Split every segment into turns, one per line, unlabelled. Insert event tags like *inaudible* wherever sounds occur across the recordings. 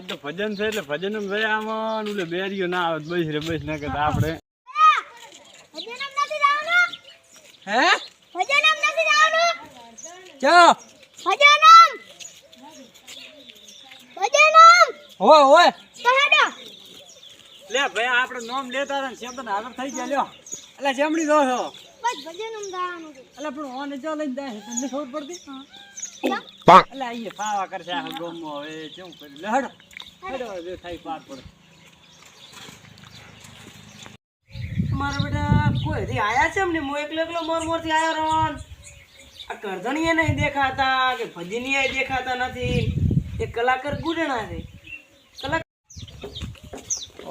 આજ તો ભજન છે એટલે ભજન આમાં ઓલે બેરીઓ ના આવે બસ રે બસ ના કરતા આપણે
જવાનું
હે?
ભજનમ નથી જવાનું
ચલો
ભજનમ? ભજનમ?
હોય હોય
કહાડો
લે ભાઈ આપણે નોમ લેતા હતા ને શેતન હાજર થઈ ગયા લ્યો. એટલે જમણી દો છો.
બસ ભજનમ જવાનું
એટલે પણ ઓને જો લઈને જાય છે તમને ખબર પડતી?
એટલે અહીંયા ફાવા કરશે આખો ગોમમાં હવે કેવું કર્યું? લે હડો. હડો થાય પાર પડે.
મારા બેટા કોઈ થી આયા છે એમને હું એકલો એકલો મોર મોરથી આયો રોન આ કરધણીએ નહીં દેખાતા કે ભજનીએ દેખાતા નથી. એ કલાકાર ગુડણા છે. કલાકાર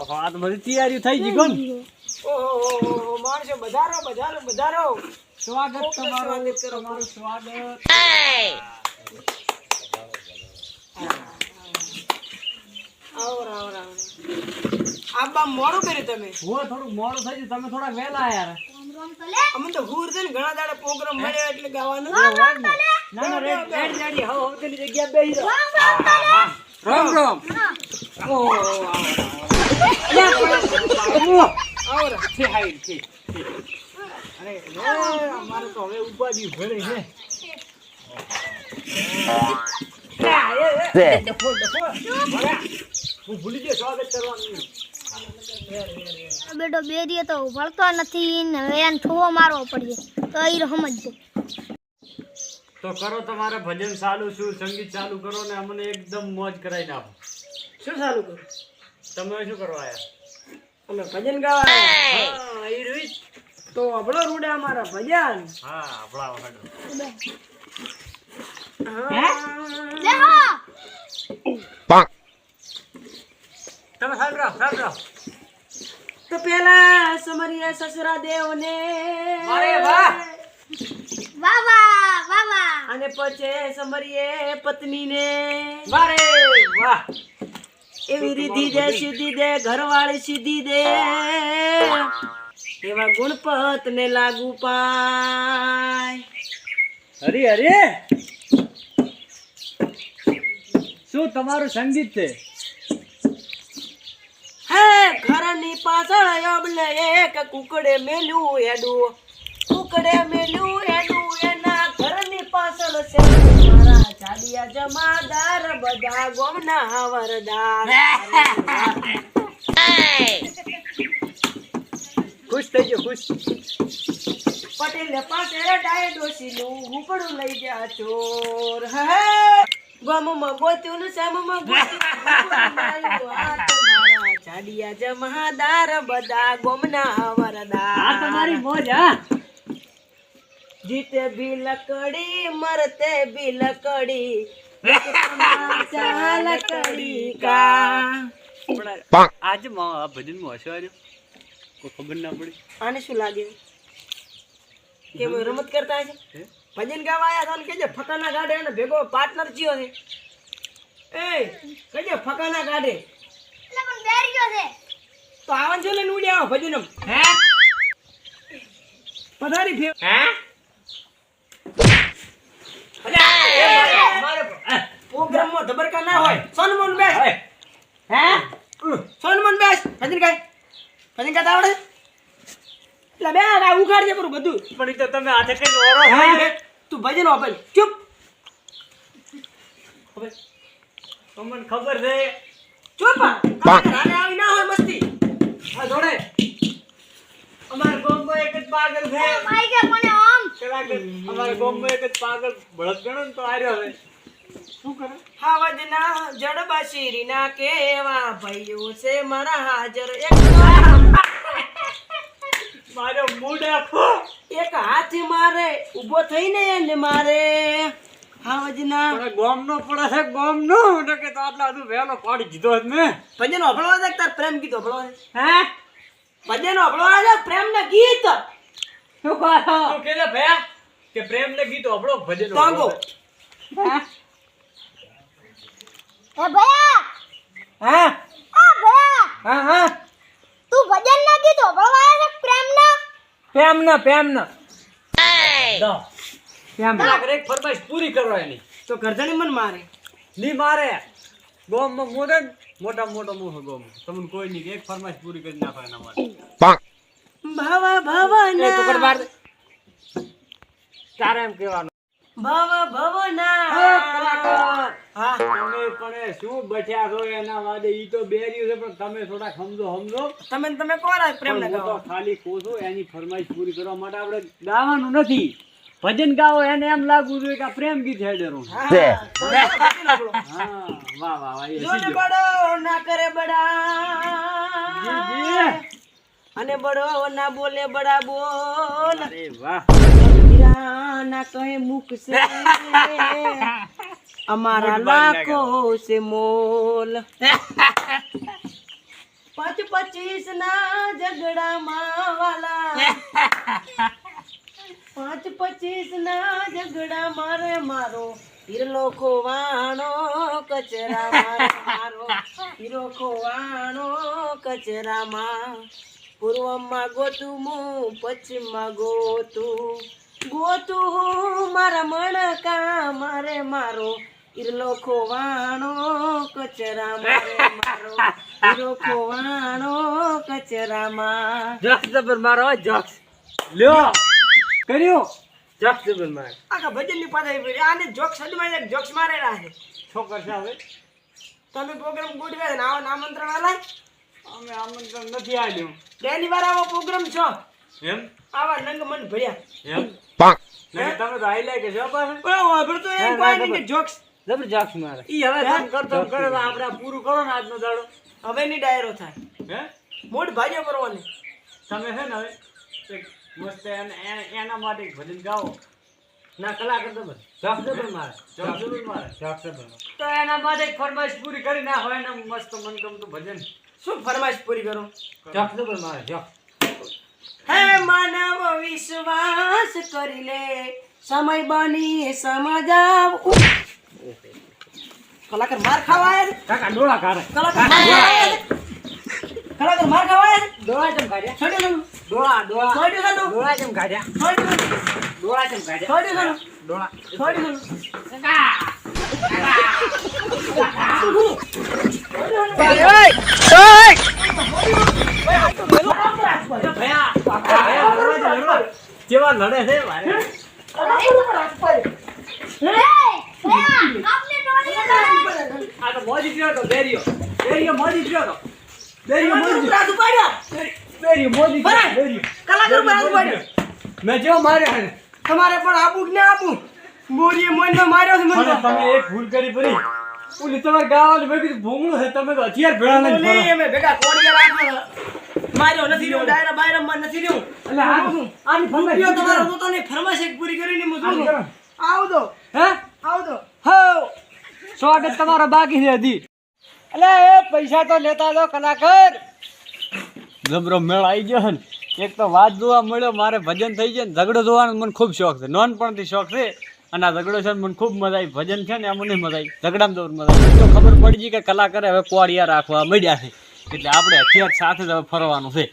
ઓહો આ તો બધી તૈયારી થઈ ગઈ કોણ?
ઓહો માણસો બધારો બધારો બધારો.
સ્વાગત તમારું
સ્વાગત કરો.
સ્વાગત.
આવો રાવો રાવો આ બા મોડું કર્યું તમે.
હો થોડું મોડું થઈ ગયું. તમે થોડા વહેલા
તો
અમે તો હુર છે ને ઘણા દાડા પ્રોગ્રામ મળ્યો એટલે ગાવાનું.
ના ના રેડ રેડ હવે હવે તેની જગ્યા બેસી જાઓ
રામ રામ તો લે
રામ રામ.
હા.
ઓહો આવો રા
છે હાઈ છે. અરે અમારે તો હવે ઉપાધિ ભરે છે. હું ભૂલી ગયો સ્વાગત કરવાનું
બેટો બેરીએ તો વળતો નથી ને વેન એને ઠુવો મારવો પડશે તો એ સમજજો.
તો કરો તમારે ભજન ચાલુ શું સંગીત ચાલુ કરો ને અમને એકદમ મોજ કરાવી નાખો.
શું ચાલુ કરો?
તમે શું કરવા આવ્યા
અમે ભજન ગાવા હા એ રીત. તો આપણો રૂડા અમારા ભજન.
હા આપણા વખત
હા.
તમે સાંભળો સાંભળો
તો પેલા સમરીએ સસરા દેવને
અરે વાહ.
વાહ વાહ વાહ વાહ.
અને પછી સમરીએ પત્નીને
વારે વાહ.
એવી રીધી દે સીધી દે ઘરવાળી સીધી દે. એવા ગુણપત ને લાગુ પાય.
હરી હરી. શું તમારું સંગીત છે?
હે ઘરની પાછળ અમને એક કુકડે મેલ્યું એડું. કુકડે મેલ્યું એડું એના ઘરની પાછળ છે મારા જાડિયા જમાદાર બધા ગોમના વરદાર
ખુશ થઈ ગયો ખુશ.
પટેલ પાસે ડાય ડોશીનું હુપડું લઈ ગયા ચોર. હે ગોમમાં ગોત્યું ને શ્યામમાં ગોત્યું જાડિયા જમાદાર બધા ગોમના
આ તમારી મોજ હા.
જીતે બી લકડી મરતે બી લકડી લકડી કા.
આજમાં આ ભજનમાં હશો આવ્યો કોઈ ખબર ના પડી.
આને શું લાગે? કે કોઈ રમત કરતા છે ભજન ગાવા આયા તો કેજે ફકાના ગાડે અને ભેગો પાર્ટનર ચિયો છે એ કહેજે ફકાના ગાડે.
એટલે પણ બેરીયો છે.
તો આવન જો લઈને ઉડી આવો ભજનમ.
હે?
પધારી ફેર.
હે?
પ્રોગ્રામમાં ધબરકા ના હોય સોનમોન બેસ.
હે?
સોનમોન બેસ. ભજન ગાય. ભજન આવડે? એટલે બે આ ઉખાડજે પૂરું બધું.
પણ તો તમે હાથે કઈ ઓરો
તું ભજન વાપર ચૂપ. હવે.
ખબર છે.
ચૂપ. રાને આવી ના હોય મસ્તી.
આ જોડે. અમારા ગામમાં એક જ પાગલ છે.
માઈ કે મને આમ
કલાક અમારા ગામમાં એક જ પાગલ બળદ ગણો ને તો આર્યો હવે. શું કરે?
હાવજના જડબશીરીના કેવા ભાઈઓ છે મારા હાજર. એક
મારો મૂડ આખો.
એક હાથ મારે ઊભો થઈને એને મારે. હાવજના
પણ ગામનો પડે છે ગામનો. ને કે તો આટલા બધું વહેલો પાડી દીધો જ ને.
ભજન દે તાર પ્રેમ ગીત અભળવા દે
હે?
ભજન દે પ્રેમ ના ગીત?
શું કહો તું કે ભયા કે પ્રેમ ને ગીત આપણો ભજન
તાંગો
એ ભયા!
હા?
આ ભયા!
હા હા?
તું ભજન ના કીધું ભળવાયા છે પ્રેમ ના
પ્રેમ ના પ્રેમ ના
દો
પ્રેમ
કલાક એક ફરમાઈશ પૂરી કરો એની
તો ગરદણી મન મારે.
ની મારે. ગોમમાં મોટે મોટા મોટો મોહ ગોમ. તમને કોઈ નહીં એક ફરમાઈશ પૂરી કરી નાખો એના માટે.
ભાવા
એ તું કર દે. તારે એમ કહેવાનું.
ભાવા ભવના.
કલાકાર.
હા.
તમે પણ શું બઠ્યા છો એના વાદે? ઈ તો બેર્યું છે પણ તમે થોડા સમજો સમજો.
તમે તમે આ પ્રેમ ને
ખાલી છું એની ફરમાઈશ પૂરી કરવા માટે આપણે ગાવાનું નથી. ભજન ગાવો એને એમ લાગવું જોઈએ કે આ પ્રેમ ગીત હેડેરું છે. હા વાહ વાહ વાહ એ
જોને બડો ના કરે બડા. અને બડો ના બોલે બડા બોલ.
અરે વાહ.
ના કહે મુખ સે *laughs* અમારા લાખો છે મોલ. *laughs* પચ પચીસ ના ઝઘડામાં વાલા. *laughs* પાંચ પચીસ ના ઝઘડા મારે મારો. હીરલો ખોવાણો, કચરા મારે હીરો ખોવાણો કચરામાં પૂર્વમાં ગોતું હું, પશ્ચિમમાં ગોતું. ગોતું હું, મારા મણકા મારે મારો. ઈરલો ખોવાણો, કચરા મારે હીરો ખોવાણો કચરામાં
જક્સ જબર મારો, જક્સ. લ્યો. કર્યો? જોક્સ જબર માર.
આખા ભજનની પાછળ આવી આને જોક્સ એક જોક્સ મારેલા છે.
શું કરશે હવે?
તમે પ્રોગ્રામ ગોઠવ્યા ને આવો આમંત્રણ આલા
અમે આમંત્રણ નથી આલ્યું
પહેલી વાર આવો પ્રોગ્રામ છો?
એમ?
આવા નંગ મન ભર્યા.
એમ? નહીં તમે તો હાઈલાઈટ કે છો પાસે
ઓય વાપરતો એમ કોઈ નહીં કે જોક્સ.
જબર જોક્સ મારે. ઈ હવે
હે?
તમે કરતો કરે તો આપણે પૂરું કરો ને આજનો દાડો.
હવે ની ડાયરો થાય.
હે?
મોટ ભાજ્યો કરવાની.
તમે છે ને હવે એક મસ્ત એને- માટે ભજન ગાઓ. ના કલાકાર તો જક્સ જબર મારે. જક્સ પણ મારે. જક્સ પણ તો એના માટે ફરમાઈશ પૂરી કરી ના હોય ને મસ્ત મનગમતું ભજન.
શું ફરમાઈશ પૂરી કરો?
જક્સ પણ મારે
હે માનવ વિશ્વાસ કરી લે. સમય બની સમજાવ કલાકાર માર ખાવા કલાકાર માર ખાવા આયા કલાકાર માર ખાવા?
ડોળા ચમ કાઢ્યા
ખાનું.
ડોળા ડોળા
છોડ્યું ખાનું.
ડોળા ચમ કાઢ્યા
છોડ્યું ખાનું.
ડોળા ચમ કાઢ્યા
છોડ્યું ખાનું.
ડોળા
છોડ્યું ખાનું.
કેવા લડે છે આ તો મોજી થયો હતો બેરિયો બેરિયો મોજી થયો તો બેરિયો મોજી
કલાકાર ઉપર હાથ ઉપાડ્યો.
બેરિયો મોજી થયો,
ભરાય.
બેરિયો
કલાકાર ઉપર હાથ ઉપાડ્યો.
મેં જેવો માર્યો હે
તમારે પણ આપું કે ના આબુ? બોરીએ મોઈનમાં માર્યો છે મને.
તમે એક ભૂલ કરી પડી ઓલી તમે ગાવાનું મેં કીધું છે તમે તો હથિયાર ભેળા લઈને ફરો.
અમે ભેગા કોડિયા માર્યો નથી રહ્યો ડાયરા બાયરામાં નથી રહ્યો.
એટલે આની ફરમાઈશ
તમારો. તો તને ફરમાઈશ એક પૂરી કરીને
આની
આવ દો
હે?
આવ દો
હો. સ્વાગત તમારો બાકી છે હજી. એટલે એ પૈસા તો લેતા દો કલાકાર જબરો મેળ આવી ગયો છે ને. એક તો વાત જોવા મળ્યો, મારે ભજન થઈ જાય ને, ઝઘડો જોવાનો મને ખૂબ શોખ છે. નાનપણથી શોખ છે અને આ ઝઘડો છે મને ખૂબ મજા આવી. ભજન છે ને એમ મને મજા આવી. ઝઘડામાં દોર મજા આવી. તો ખબર પડી ગઈ કે કલાકારે હવે કોડિયા રાખવા મળ્યા છે. એટલે આપણે હથિયાર સાથે જ હવે ફરવાનું છે.